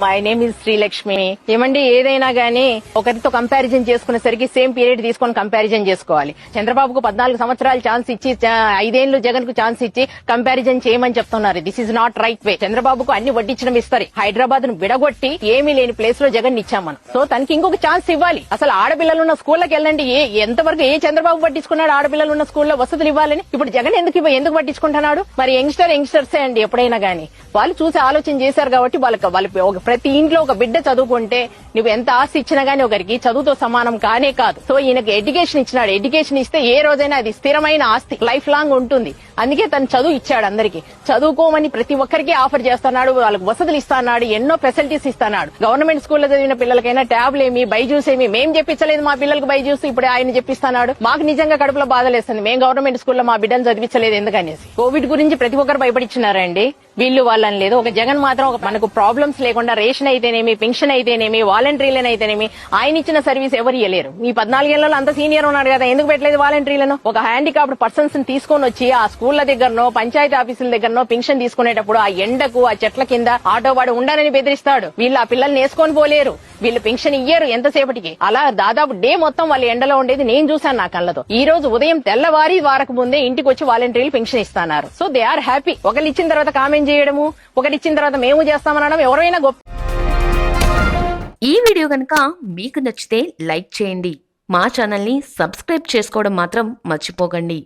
My name is Srilakshmi ఏమండి ఏదైనా గానీ ఒకరితో కంపారిజన్ చేసుకునేసరికి సేమ్ పీరియడ్ తీసుకొని కంపారిజన్ చేసుకోవాలి. చంద్రబాబుకు పద్నాలుగు సంవత్సరాలు ఛాన్స్ ఇచ్చి ఐదేళ్ళు జగన్కు ఛాన్స్ ఇచ్చి కంపారిజన్ చేయమని చెప్తున్నారు. This is not right way చంద్రబాబుకు అన్ని వడ్డించడం ఇస్తారు హైదరాబాద్ను విడగొట్టి ఏమీ లేని ప్లేస్లో జగన్ ఇచ్చాం మనం. సో తనకి ఇంకొక ఛాన్స్ ఇవ్వాలి. అసలు ఆడపిల్లలు ఉన్న స్కూళ్ళకి వెళ్ళండి. ఏ ఎంతవరకు ఏ చంద్రబాబు పట్టించుకున్నాడు ఆడపిల్లలు ఉన్న స్కూల్లో వసతులు ఇవ్వాలని? ఇప్పుడు జగన్ ఎందుకు ఇవ్వ- ఎందుకు పట్టించుకుంటున్నాడు? మరి యంగ్స్టర్ యంగ్స్టర్సే అండి ఎప్పుడైనా గానీ. వాళ్ళు చూసి ఆలోచన చేశారు కాబట్టి వాళ్ళకి వాళ్ళ ఒక ప్రతి ఇంట్లో ఒక బిడ్డ చదువుకుంటే నువ్వు ఎంత ఆస్తి ఇచ్చినా గానీ ఒకరికి చదువుతో సమానం కానే కాదు. సో ఈయనకి ఎడ్యుకేషన్ ఇచ్చినాడు. ఎడ్యుకేషన్ ఇస్తే ఏ రోజైనా అది స్థిరమైన ఆస్తి. లైఫ్ లాంగ్ ఉంటుంది. అందుకే తను చదువు ఇచ్చాడు అందరికి. చదువుకోమని ప్రతి ఒక్కరికి ఆఫర్ చేస్తున్నాడు వాళ్ళకి వసతులు ఇస్తున్నాడు ఎన్నో ఫెసిలిటీస్ ఇస్తున్నాడు. గవర్నమెంట్ స్కూల్లో చదివిన పిల్లలకైనా ట్యాబ్లు ఏమి బైజూస్ ఏమి మేం చెప్పించలేదు మా పిల్లలకు బైజూస్ ఇప్పుడు ఆయన చెప్పిస్తున్నాడు. మాకు నిజంగా కడుపులో బాధలేస్తుంది మేము గవర్నమెంట్ స్కూల్లో మా బిడ్డను చదివించలేదు ఎందుకనేసి. కోవిడ్ గురించి ప్రతి ఒక్కరు భయపడిచ్చినారండి. వీళ్ళు వాళ్ళని లేదు. ఒక జగన్ మాత్రం ఒక మనకు ప్రాబ్లమ్స్ లేకుండా రేషన్ అయితేనేమి పెన్షన్ అయితేనేమి వాలంటీర్లను అయితేనేమి ఆయన ఇచ్చిన సర్వీస్ ఎవరు ఇవ్వలేరు ఈ పద్నాలుగేళ్ళలో అంత సీనియర్ ఉన్నాడు కదా ఎందుకు పెట్టలేదు వాలంటీర్లను? ఒక హ్యాండికాప్డ్ పర్సన్స్ తీసుకొని వచ్చి ఆ స్కూల్ స్కూళ్ళ దగ్గరనో పంచాయతీ ఆఫీసుల దగ్గరనో పెన్షన్ తీసుకునేటప్పుడు ఆ ఎండకు ఆ చెట్ల కింద ఆటో వాడు ఉండనని బెదిరిస్తాడు. వీళ్ళు ఆ పిల్లల్ని వేసుకొని పోలేరు. వీళ్ళు పెన్షన్ ఇయ్యరు ఎంతసేపటికి. అలా దాదాపు డే మొత్తం వాళ్ళ ఎండలో ఉండేది నేను చూశాను నా కళ్ళతో. ఈ రోజు ఉదయం తెల్లవారి వారకు ముందే ఇంటికి వచ్చి వాలంటీర్లు పెన్షన్ ఇస్తున్నారు. So they are happy. ఒకళ్ళు ఇచ్చిన తర్వాత కామెంట్ చేయడము ఒకటి ఇచ్చిన తర్వాత మేము చేస్తామనడం ఎవరైనా గొప్ప ఈ వీడియో కనుక మీకు నచ్చితే లైక్ చేయండి. మా ఛానల్ని సబ్స్క్రైబ్ చేసుకోవడం మాత్రం మర్చిపోకండి.